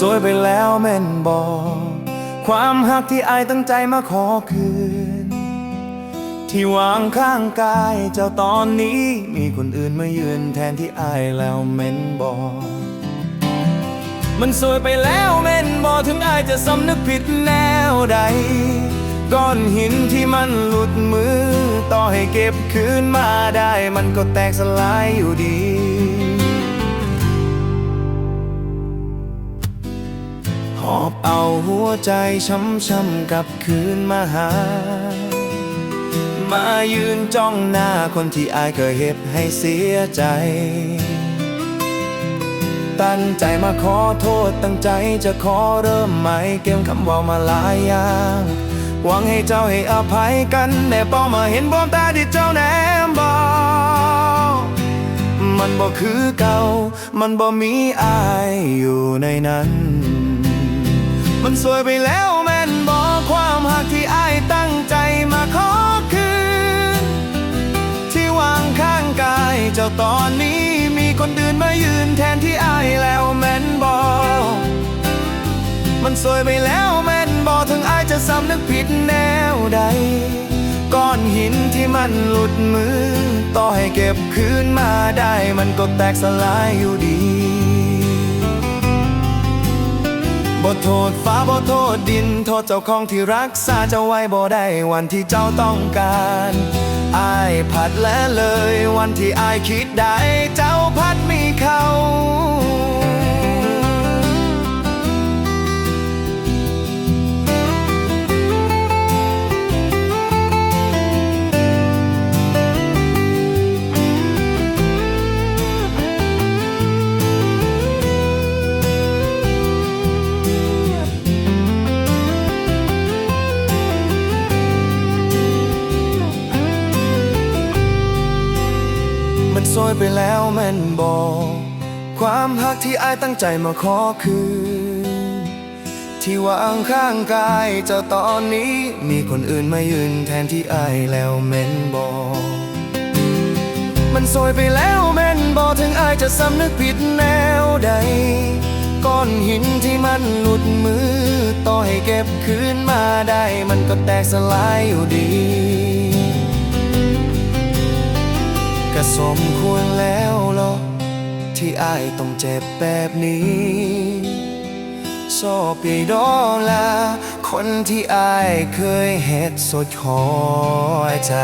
สวยไปแล้วแม่นบอกความหักที่อายตั้งใจมาขอคืน ที่วางข้างกายเจ้าตอนนี้มีคนอื่นมายืนแทนที่อายแล้วแม่นบอกมันสวยไปแล้วแม่นบอถึงอายจะสำนึกผิดแนวใด ก้อนหินที่มันหลุดมือ ต่อให้เก็บคืนมาได้ มันก็แตกสลายอยู่ดี อบเอาหัวใจช้ำๆกลับคืนมาหา มายืนจ้องหน้าคนที่อายเคยเห็บให้เสียใจ ตั้งใจมาขอโทษตั้งใจจะขอเริ่มใหม่เก็บคำว่ามาหลายอย่างหวังให้เจ้าให้อภัยกันแต่เป้ามาเห็นบอมตาที่เจ้าแนมบอกมันบ่คือเก่า มันบ่มีอายอยู่ในนั้น มันสวยไปแล้วแม่นบอกความหักที่อายตั้งใจมาขอคืน ที่วางข้างกายเจ้าตอนนี้มีคนอื่นมายืนแทนที่อายแล้วแม่นบอกมันสวยไปแล้วแม่นบอกถึงอายจะสำนึกผิดแนวใด ก้อนหินที่มันหลุดมือ ต่อให้เก็บคืนมาได้มันก็แตกสลายอยู่ดี บ่โทษฟ้าบ่โทษดิน โทษเจ้าของที่รักษาเจ้าไว้บ่ได้วันที่เจ้าต้องการอายผัดและเลย วันที่อายคิดได้เจ้า ยไปแล้วแม่นบอกความหักที่อายตั้งใจมาขอคืนที่วางข้างกายเจ้าตอนนี้มีคนอื่นมายืนแทนที่อายแล้วแม่นบอกมันสวยไปแล้วแม่นบอกถึงอายจะสำนึกผิดแนวใดก้อนหินที่มันหลุดมือ ต่อให้เก็บคืนมาได้ มันก็แตกสลายอยู่ดี ก็สมควรแล้วหรอที่อายต้องเจ็บแบบนี้ชอบปีดอลาคนที่อายเคยเฮ็ดสดขอใจ